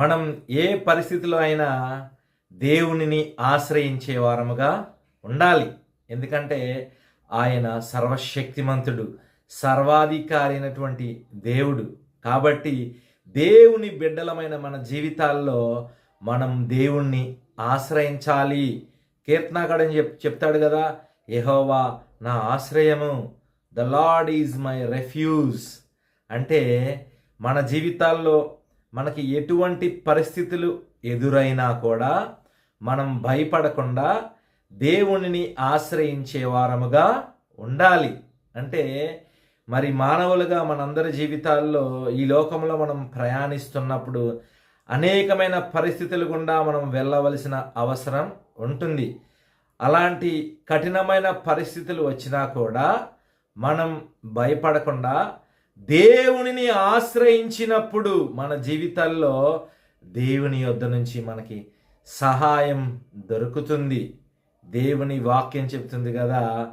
మనం ఏ పరిస్థితిలో అయినా దేవునిని ఆశ్రయించే వారముగా ఉండాలి. ఎందుకంటే ఆయన సర్వశక్తిమంతుడు సర్వాధికారి అయినటువంటి దేవుడు. కాబట్టి దేవుని బిడ్డలమైన మన జీవితాల్లో మనం దేవుణ్ణి ఆశ్రయించాలి. కీర్తనాకడని చెప్ చెప్తాడు కదా ఎహోవా నా ఆశ్రయము the Lord is my refuge. అంటే మన జీవితాల్లో మనకి ఎటువంటి పరిస్థితులు ఎదురైనా కూడా మనం భయపడకుండా దేవునిని ఆశ్రయించే వారముగా ఉండాలి. అంటే మరి మానవులుగా మనందరి జీవితాల్లో ఈ లోకంలో మనం ప్రయాణిస్తున్నప్పుడు అనేకమైన పరిస్థితులు గుండా మనం వెళ్ళవలసిన అవసరం ఉంటుంది. అలాంటి కఠినమైన పరిస్థితులు వచ్చినా కూడా మనం భయపడకుండా దేవునిని ఆశ్రయించినప్పుడు మన జీవితాల్లో దేవుని యొద్ద నుంచి మనకి సహాయం దొరుకుతుంది. దేవుని వాక్యం చెప్తుంది కదా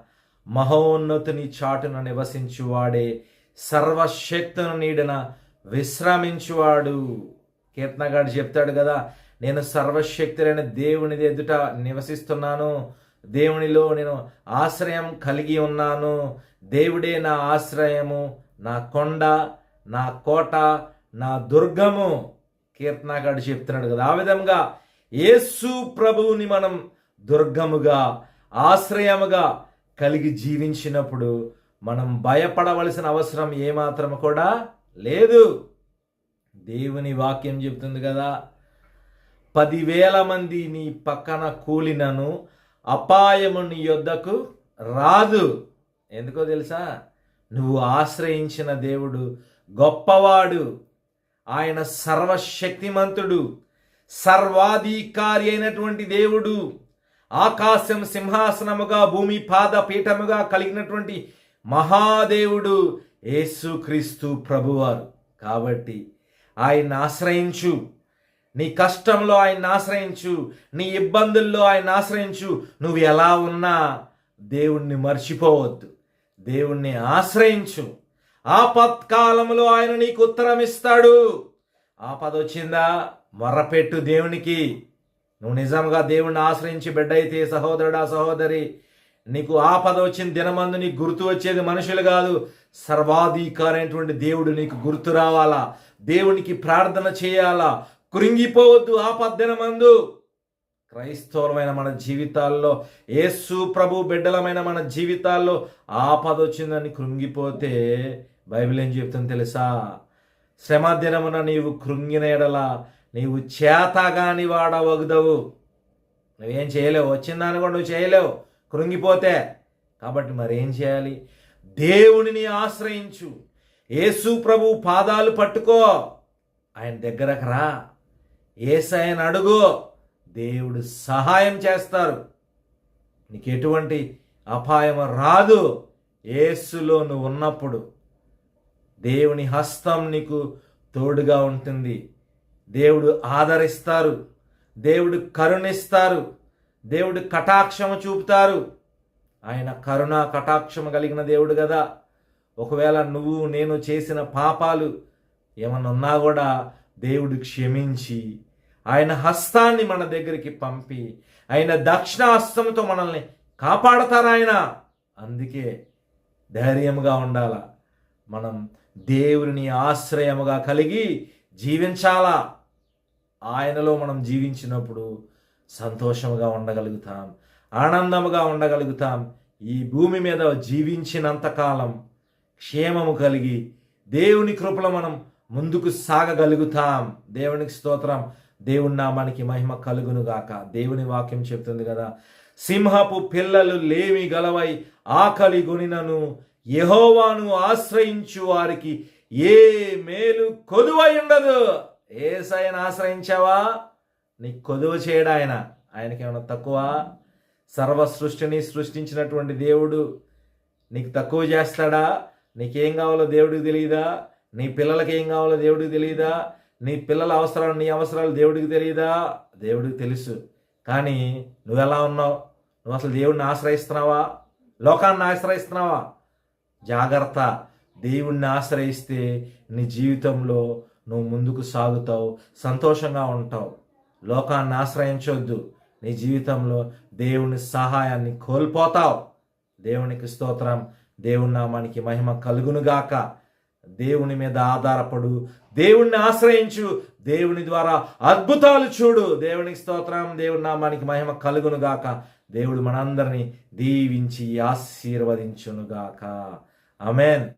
మహోన్నతుని చాటున నివసించువాడే సర్వశక్తును నీడన విశ్రమించువాడు. కీర్తనగాడు చెప్తాడు కదా నేను సర్వశక్తులైన దేవుని ఎదుట నివసిస్తున్నాను. దేవునిలో నేను ఆశ్రయం కలిగి ఉన్నాను. దేవుడే నా ఆశ్రయము. నా కొండ నా కోట నా దుర్గము. కీర్తనగాడు చెప్తున్నాడు కదా. ఆ విధంగా యేసు ప్రభువుని మనం దుర్గముగా ఆశ్రయముగా కలిగి జీవించినప్పుడు మనం భయపడవలసిన అవసరం ఏమాత్రం కూడా లేదు. దేవుని వాక్యం చెబుతుంది కదా పదివేల మంది నీ పక్కన కూలినను అపాయము నీ యొద్దకు రాదు. ఎందుకో తెలుసా? నువ్వు ఆశ్రయించిన దేవుడు గొప్పవాడు. ఆయన సర్వశక్తిమంతుడు సర్వాధికారి అయినటువంటి దేవుడు. ఆకాశం సింహాసనముగా భూమి పాద పీఠముగా కలిగినటువంటి మహాదేవుడు యేసుక్రీస్తు ప్రభువారు. కాబట్టి ఆయన ఆశ్రయించు. నీ కష్టంలో ఆయన ఆశ్రయించు. నీ ఇబ్బందుల్లో ఆయన ఆశ్రయించు. నువ్వు ఎలా ఉన్నా దేవుణ్ణి మర్చిపోవద్దు. దేవుణ్ణి ఆశ్రయించు. ఆపత్కాలంలో ఆయన నీకు ఉత్తరం ఇస్తాడు ఆపద వచ్చిందా మొర్రపెట్టు దేవునికి. నువ్వు నిజంగా దేవుణ్ణి ఆశ్రయించి బిడ్డ అయితే సహోదరుడా సహోదరి నీకు ఆపద వచ్చిన దినమందు నీకు గుర్తు వచ్చేది మనుషులు కాదు. సర్వాధికారైనటువంటి దేవుడు నీకు గుర్తు రావాలా? దేవునికి ప్రార్థన చేయాలా? కృంగిపోవద్దు ఆపద దినమందు. క్రైస్తవులమైన మన జీవితాల్లో యేసు ప్రభు బిడ్డలమైన మన జీవితాల్లో ఆపద వచ్చిందని కృంగిపోతే బైబిల్ ఏం చెప్తుంది తెలుసా? శ్రమ దినమున నీవు కృంగిన ఎడల నీవు చేతగాని వాడవగదవు. నువ్వేం చేయలేవు. వచ్చిందాన్ని కూడా నువ్వు చేయలేవు. కృంగిపోతే. కాబట్టి మరేం చేయాలి? దేవునిని ఆశ్రయించు. యేసు ప్రభు పాదాలు పట్టుకో. ఆయన దగ్గరకు రా. ఏసైన అడుగు. దేవుడు సహాయం చేస్తారు. నీకు ఎటువంటి అపాయం రాదు. ఏసులో నువ్వు ఉన్నప్పుడు దేవుని హస్తం నీకు తోడుగా ఉంటుంది. దేవుడు ఆదరిస్తారు. దేవుడు కరుణిస్తారు. దేవుడు కటాక్షము చూపుతారు. ఆయన కరుణ కటాక్షము కలిగిన దేవుడు కదా. ఒకవేళ నువ్వు నేను చేసిన పాపాలు ఏమన్నా ఉన్నా కూడా దేవుడు క్షమించి ఆయన హస్తాన్ని మన దగ్గరికి పంపి ఆయన దక్షిణ హస్తంతో మనల్ని కాపాడతారు ఆయన. అందుకే ధైర్యముగా ఉండాల. మనం దేవుని ఆశ్రయముగా కలిగి జీవించాలా. ఆయనలో మనం జీవించినప్పుడు సంతోషముగా ఉండగలుగుతాం ఆనందముగా ఉండగలుగుతాం. ఈ భూమి మీద జీవించినంతకాలం క్షేమము కలిగి దేవుని కృపలో మనం ముందుకు సాగగలుగుతాం. దేవునికి స్తోత్రం. దేవుని నామానికి మహిమ కలుగును గాక దేవుని వాక్యం చెప్తుంది కదా సింహపు పిల్లలు లేమి గలవై ఆకలి గునినను యహోవాను ఆశ్రయించు వారికి ఏ మేలు కొదువై ఉండదు. ఏసైనా ఆశ్రయించావా? నీ కొదువ చేయడా ఆయన? ఆయనకేమైనా తక్కువ? సర్వ సృష్టిని సృష్టించినటువంటి దేవుడు నీకు తక్కువ చేస్తాడా? నీకేం కావాలో దేవుడికి తెలియదా నీ పిల్లలకి ఏం కావాలో దేవుడికి తెలియదా నీ పిల్లల అవసరాలు నీ అవసరాలు దేవుడికి తెలియదా దేవుడికి తెలుసు. కానీ నువ్వు ఎలా ఉన్నావు? నువ్వు అసలు దేవుడిని ఆశ్రయిస్తున్నావా? లోకాన్ని ఆశ్రయిస్తున్నావా? జాగ్రత్త. దేవుణ్ణి ఆశ్రయిస్తే నీ జీవితంలో నువ్వు ముందుకు సాగుతావు సంతోషంగా ఉంటావు. లోకాన్ని ఆశ్రయించొద్దు. నీ జీవితంలో దేవుని సహాయాన్ని కోల్పోతావు. దేవునికి స్తోత్రం. దేవుని నామానికి మహిమ కలుగునుగాక. దేవుని మీద ఆధారపడు దేవుణ్ణి ఆశ్రయించు దేవుని ద్వారా అద్భుతాలు చూడు. దేవునికి స్తోత్రం దేవుని నామానికి మహిమ కలుగునుగాక. దేవుడు మనందరినీ దీవించి ఆశీర్వదించునుగాక. అమెన్